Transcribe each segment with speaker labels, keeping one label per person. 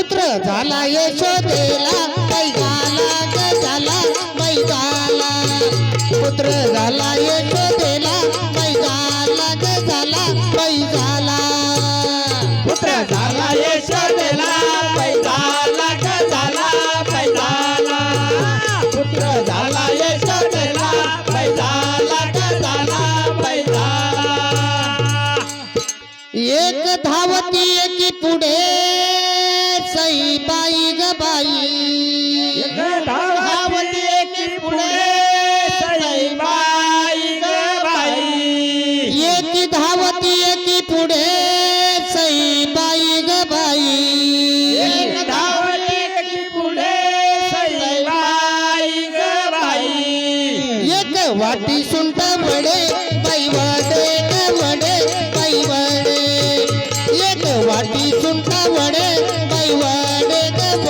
Speaker 1: पुत्र झाला यशोदेला बैगाला झाला बैगाला पुत्र झाला यशो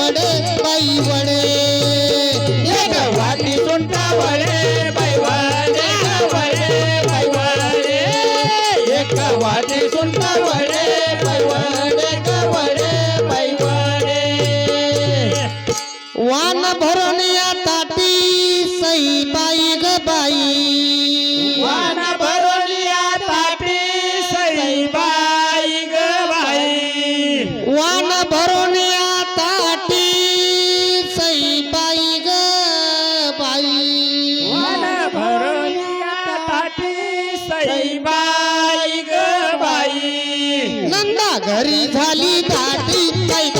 Speaker 1: वड़े भाई वड़े घरी झाली दाटी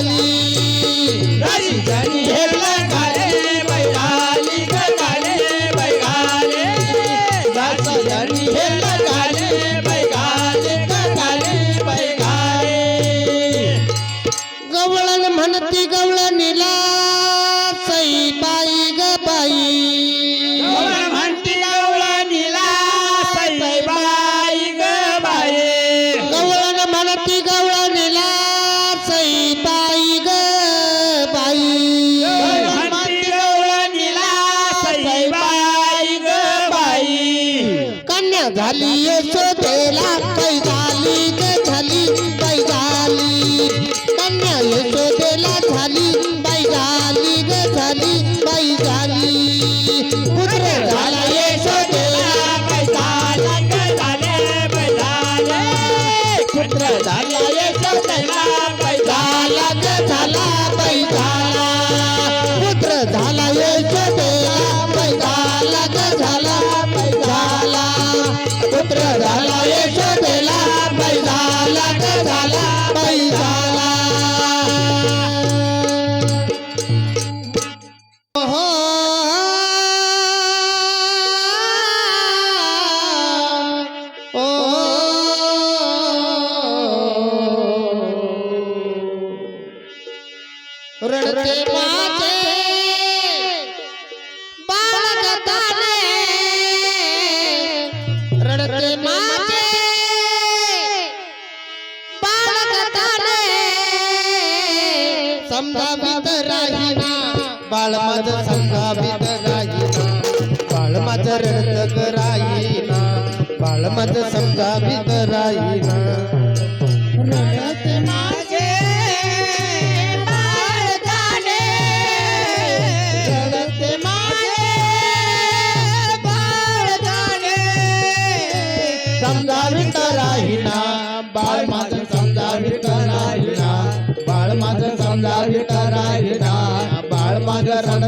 Speaker 1: तेला पैदा संभावित राहीना बाळ माझं संभावित राहीना बाळ माझं रडतग राहीना बाळ माझं संभावित राहीना
Speaker 2: रडत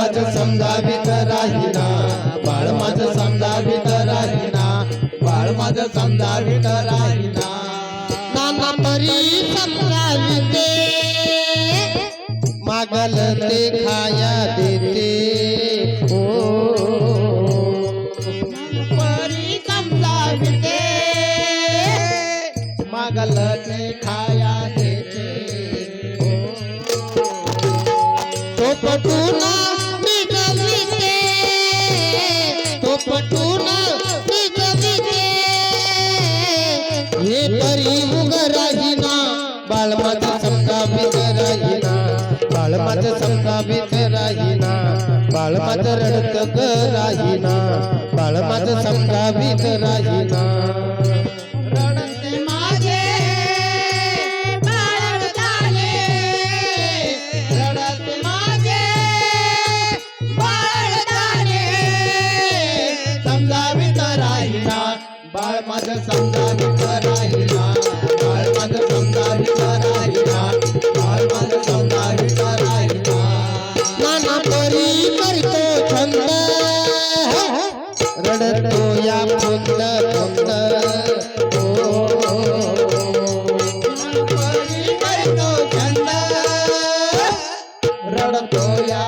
Speaker 2: माझं
Speaker 1: समजावित राहिना बाळ माझं समजावित राहिना बाळ माझं समजावित राहिना. बाळ माझं रडत राहीना बाळ माझं समजावीत राहीना. बाळ माझं समजावीत राहीना. দয়া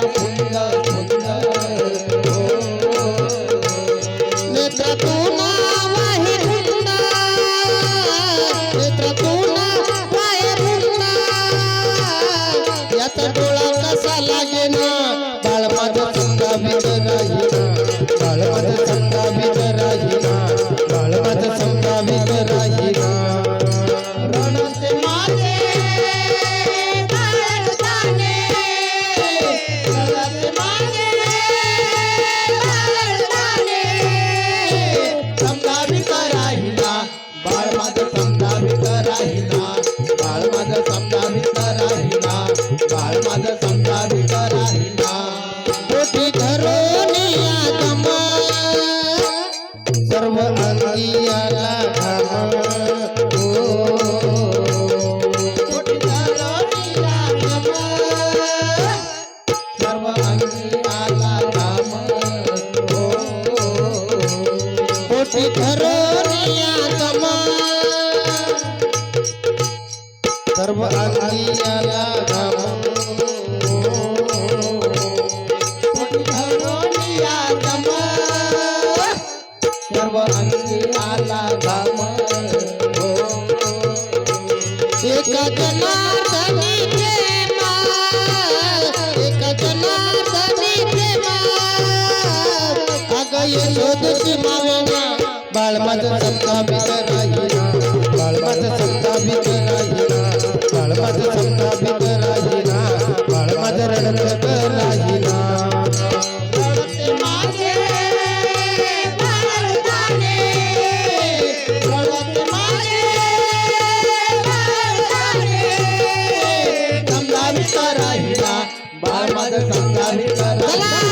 Speaker 1: ती मावेना बाळ माझं समजा भीतर राहिला बाळ माझं
Speaker 2: समजा
Speaker 1: भीतर राहिला बाळ माझं समजा भीतर राहिला बाळ माझं रडत राहिला राहिला बाळ माझं समजा भीतर राहिला